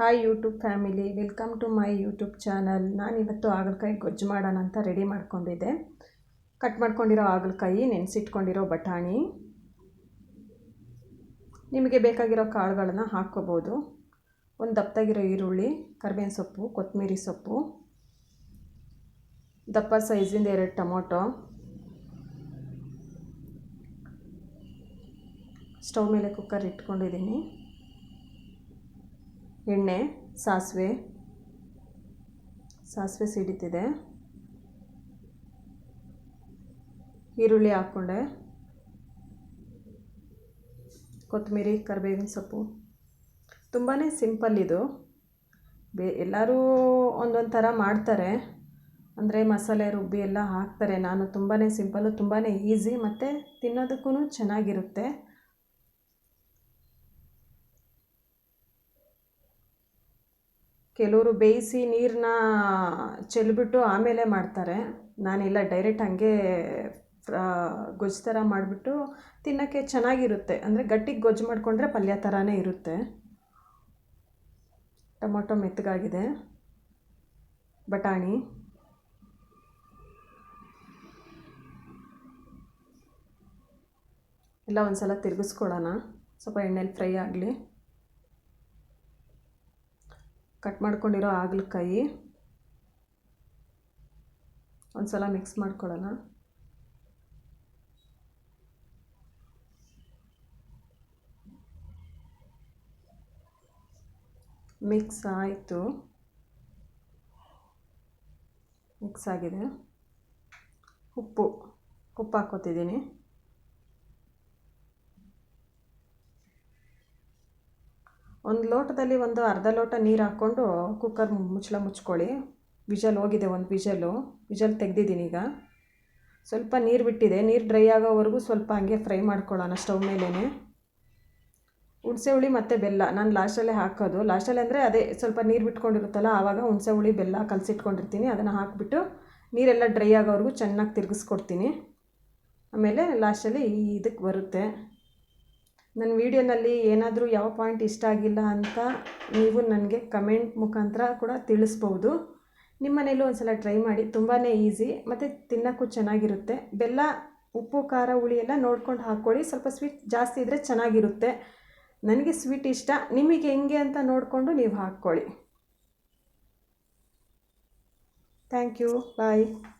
Hi YouTube family welcome to my YouTube channel ನಾನಿವತ್ತು ಹಾಗಲಕಾಯಿ ಗೊಜ್ಜು ಮಾಡೋಣ ಅಂತ ರೆಡಿ ಮಾಡ್ಕೊಂಡಿದ್ದೆ. ಕಟ್ ಮಾಡ್ಕೊಂಡಿರೋ ಹಾಗಲಕಾಯಿ, ನೆನೆಸಿಟ್ಕೊಂಡಿರೋ ಬಟಾಣಿ. ನಿಮಗೆ ಬೇಕಾಗಿರೋ ಕಾಳುಗಳನ್ನು ಹಾಕ್ಕೋಬೋದು. ಒಂದು ದಪ್ಪದಾಗಿರೋ ಈರುಳ್ಳಿ, ಕರ್ಬೇವಿನ ಸೊಪ್ಪು ಕೊತ್ತಂಬರಿ ಸೊಪ್ಪು. ದಪ್ಪ ಸೈಜಿಂದ ಎರಡು ಟೊಮೊಟೊ. ಸ್ಟವ್ ಮೇಲೆ ಕುಕ್ಕರ್ ಇಟ್ಕೊಂಡಿದ್ದೀನಿ. ಎಣ್ಣೆ, ಸಾಸಿವೆ ಸಾಸಿವೆ ಸಿಡಿತಿದೆ. ಈರುಳ್ಳಿ ಹಾಕ್ಕೊಂಡೆ. ಕೊತ್ತಂಬರಿ, ಕರಿಬೇವಿನ ಸೊಪ್ಪು. ತುಂಬಾ ಸಿಂಪಲ್ ಇದು. ಬೇ, ಎಲ್ಲರೂ ಒಂದೊಂದು ಥರ ಮಾಡ್ತಾರೆ. ಅಂದರೆ ಮಸಾಲೆ, ರುಬ್ಬಿ ಎಲ್ಲ ಹಾಕ್ತಾರೆ. ನಾನು ತುಂಬಾ ಸಿಂಪಲ್ಲು ತುಂಬಾ ಈಸಿ, ಮತ್ತು ತಿನ್ನೋದಕ್ಕೂ ಚೆನ್ನಾಗಿರುತ್ತೆ. ಕೆಲವರು ಬೇಯಿಸಿ ನೀರನ್ನ ಚೆಲ್ಲಿಬಿಟ್ಟು ಆಮೇಲೆ ಮಾಡ್ತಾರೆ. ನಾನಿಲ್ಲ ಡೈರೆಕ್ಟ್ ಹಾಗೆ ಗೊಜ್ಜು ಥರ ಮಾಡಿಬಿಟ್ಟು ತಿನ್ನೋಕ್ಕೆ ಚೆನ್ನಾಗಿರುತ್ತೆ. ಅಂದರೆ ಗಟ್ಟಿಗೆ ಗೊಜ್ಜು ಮಾಡಿಕೊಂಡ್ರೆ ಪಲ್ಯ ಥರನೇ ಇರುತ್ತೆ. ಟೊಮೊಟೊ ಮೆತ್ತಗಾಗಿದೆ. ಬಟಾಣಿ. ಎಲ್ಲ ಒಂದು ಸಲ ತಿರುಗಿಸ್ಕೊಳ್ಳೋಣ. ಸ್ವಲ್ಪ ಎಣ್ಣೆಲಿ ಫ್ರೈ ಆಗಲಿ. ಕಟ್ ಮಾಡ್ಕೊಂಡಿರೋ ಹಾಗಲಕಾಯಿ ಒಂದು ಸಲ ಮಿಕ್ಸ್ ಮಾಡ್ಕೊಳ್ಳೋಣ. ಮಿಕ್ಸ್ ಆಯಿತು. ಮಿಕ್ಸ್ ಆಗಿದೆ. ಉಪ್ಪು ಉಪ್ಪು ಹಾಕ್ಕೋತಿದ್ದೀನಿ. ಒಂದು ಲೋಟದಲ್ಲಿ ಒಂದು ಅರ್ಧ ಲೋಟ ನೀರು ಹಾಕ್ಕೊಂಡು ಕುಕ್ಕರ್ ಮುಚ್ಚಳ ಮುಚ್ಕೊಳ್ಳಿ. ವಿಜಲ್ ಹೋಗಿದೆ, ಒಂದು ವಿಜಲು. ವಿಜಲ್ ತೆಗೆದಿದ್ದೀನಿ ಈಗ. ಸ್ವಲ್ಪ ನೀರು ಬಿಟ್ಟಿದೆ. ನೀರು ಡ್ರೈ ಆಗೋವರೆಗೂ ಸ್ವಲ್ಪ ಹಾಗೆ ಫ್ರೈ ಮಾಡ್ಕೊಳ್ಳೋಣ ಸ್ಟವ್ ಮೇಲೇ ಹುಣಸೆ ಹುಳಿ ಮತ್ತು ಬೆಲ್ಲ. ನಾನು ಲಾಸ್ಟಲ್ಲೇ ಹಾಕೋದು. ಲಾಸ್ಟಲ್ಲಿ ಅಂದರೆ ಅದೇ ಸ್ವಲ್ಪ ನೀರು ಬಿಟ್ಕೊಂಡಿರುತ್ತಲ್ಲ, ಆವಾಗ ಹುಣಸೆ ಹುಳಿ, ಬೆಲ್ಲ ಕಲಸಿಟ್ಕೊಂಡಿರ್ತೀನಿ. ಅದನ್ನು ಹಾಕಿಬಿಟ್ಟು ನೀರೆಲ್ಲ ಡ್ರೈ ಆಗೋವರೆಗೂ ಚೆನ್ನಾಗಿ ತಿರುಗಿಸ್ಕೊಡ್ತೀನಿ. ಆಮೇಲೆ ಲಾಸ್ಟಲ್ಲಿ ಇದಕ್ಕೆ ಬರುತ್ತೆ. ನನ್ನ ವಿಡಿಯೋನಲ್ಲಿ ಏನಾದರೂ ಯಾವ ಪಾಯಿಂಟ್ ಇಷ್ಟ ಆಗಿಲ್ಲ ಅಂತ ನೀವು ನನಗೆ ಕಮೆಂಟ್ ಮುಖಾಂತರ ಕೂಡ ತಿಳಿಸ್ಬೋದು. ನಿಮ್ಮ ಮನೇಲೂ ಒಂದು ಸಲ ಟ್ರೈ ಮಾಡಿ ತುಂಬಾ ಈಸಿ. ಮತ್ತು ತಿನ್ನೋಕ್ಕೂ ಚೆನ್ನಾಗಿರುತ್ತೆ. ಬೆಲ್ಲ, ಉಪ್ಪು, ಖಾರ, ಹುಳಿ ಎಲ್ಲ ನೋಡ್ಕೊಂಡು ಹಾಕ್ಕೊಳ್ಳಿ. ಸ್ವಲ್ಪ ಸ್ವೀಟ್ ಜಾಸ್ತಿ ಇದ್ದರೆ ಚೆನ್ನಾಗಿರುತ್ತೆ. ನನಗೆ ಸ್ವೀಟ್ ಇಷ್ಟ. ನಿಮಗೆ ಹೆಂಗೆ ಅಂತ ನೋಡಿಕೊಂಡು ನೀವು ಹಾಕ್ಕೊಳ್ಳಿ. Thank you. ಬಾಯ್.